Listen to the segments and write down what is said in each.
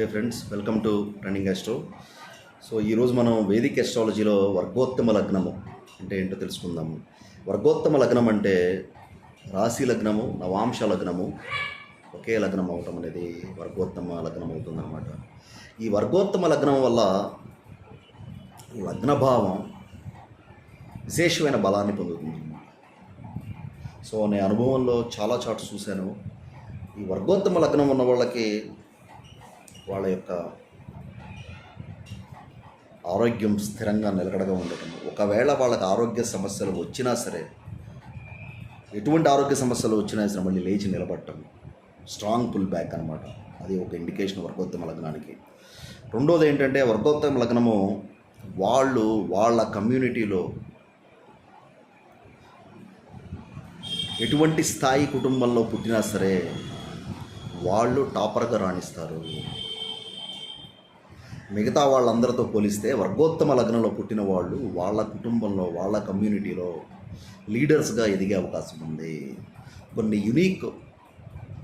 Hey friends welcome to running ఎస్ట్రో so ఈరోజు మనం వేదిక ఎస్ట్రాలజీలో వర్గోత్తమ లగ్నము అంటే ఏంటో తెలుసుకుందాము వర్గోత్తమ లగ్నం అంటే రాశి లగ్నము నవాంశ లగ్నము ఒకే లగ్నం అవటం అనేది వర్గోత్తమ లగ్నం అవుతుందన్నమాట. ఈ వర్గోత్తమ లగ్నం వల్ల లగ్నభావం విశేషమైన బలాన్ని పొందుతుంది. సో నేను అనుభవంలో చాలా చాటు చూశాను. ఈ వర్గోత్తమ లగ్నం ఉన్న వాళ్ళకి వాళ్ళ యొక్క ఆరోగ్యం స్థిరంగా నిలకడగా ఉండటం ఒకవేళ వాళ్ళకి ఆరోగ్య సమస్యలు వచ్చినా సరే ఎటువంటి ఆరోగ్య సమస్యలు వచ్చినా సరే మళ్ళీ లేచి నిలబడటం స్ట్రాంగ్ పుల్ బ్యాక్ అనమాట అది ఒక ఇండికేషన్ వర్గోత్తమ లగ్నానికి. రెండోది ఏంటంటే వర్గోత్తమ లగ్నము వాళ్ళు వాళ్ళ కమ్యూనిటీలో ఎటువంటి స్థాయి కుటుంబంలో పుట్టినా సరే వాళ్ళు టాపర్గా రాణిస్తారు. మిగతా వాళ్ళందరితో పోలిస్తే వర్గోత్తమ లగ్నంలో పుట్టిన వాళ్ళు వాళ్ళ కుటుంబంలో వాళ్ళ కమ్యూనిటీలో లీడర్స్గా ఎదిగే అవకాశం ఉంది. కొన్ని యునీక్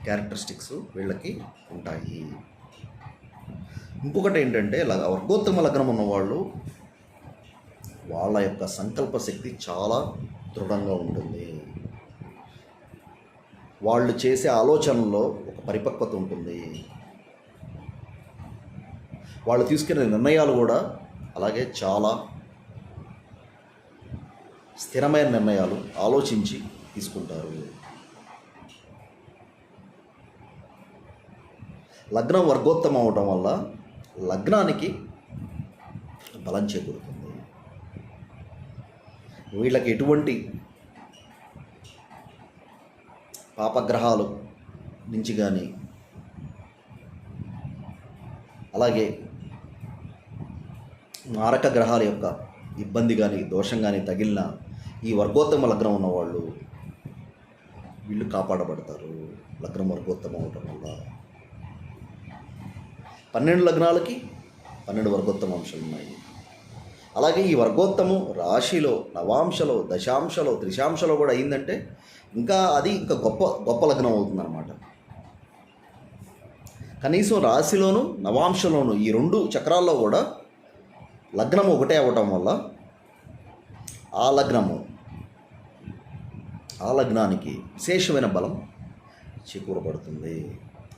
క్యారెక్టరిస్టిక్స్ వీళ్ళకి ఉంటాయి. ఇంకొకటి ఏంటంటే వర్గోత్తమ లగ్నం ఉన్నవాళ్ళు వాళ్ళ యొక్క సంకల్ప శక్తి చాలా దృఢంగా ఉంటుంది. వాళ్ళు చేసే ఆలోచనలో ఒక పరిపక్వత ఉంటుంది. వాళ్ళు తీసుకునే నిర్ణయాలు కూడా అలాగే చాలా స్థిరమైన నిర్ణయాలు ఆలోచించి తీసుకుంటారు. లగ్నం వర్గోత్తమం అవటం వల్ల లగ్నానికి బలం చేకూరుతుంది. వీళ్ళకి ఎటువంటి పాపగ్రహాలు నుంచి కానీ అలాగే మారక గ్రహాల యొక్క ఇబ్బంది కానీ దోషం కానీ తగిలిన ఈ వర్గోత్తమ లగ్నం ఉన్నవాళ్ళు వీళ్ళు కాపాడబడతారు. లగ్నం వర్గోత్తమం అవటం వల్ల. పన్నెండు లగ్నాలకి పన్నెండు వర్గోత్తమ అంశాలు ఉన్నాయి. అలాగే ఈ వర్గోత్తము రాశిలో నవాంశలో దశాంశలో త్రిశాంశలో కూడా అయిందంటే ఇంకా అది ఇంకా గొప్ప గొప్ప లగ్నం అవుతుందన్నమాట. కనీసం రాశిలోను నవాంశలోను ఈ రెండు చక్రాల్లో కూడా లగ్నం ఒకటే అవ్వటం వల్ల ఆ లగ్నము ఆ లగ్నానికి విశేషమైన బలం చేకూరబడుతుంది.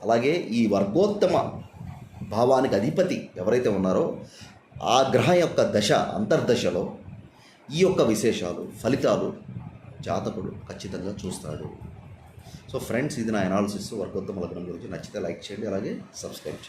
అలాగే ఈ వర్గోత్తమ భావానికి అధిపతి ఎవరైతే ఉన్నారో ఆ గ్రహం యొక్క దశ అంతర్దశలో ఈ యొక్క విశేషాలు ఫలితాలు జాతకుడు ఖచ్చితంగా చూస్తాడు. సో ఫ్రెండ్స్ ఇది నా అనాలిసిస్ వర్గోత్తమ లగ్నం గురించి నచ్చితే లైక్ చేయండి అలాగే సబ్స్క్రైబ్ చేయండి.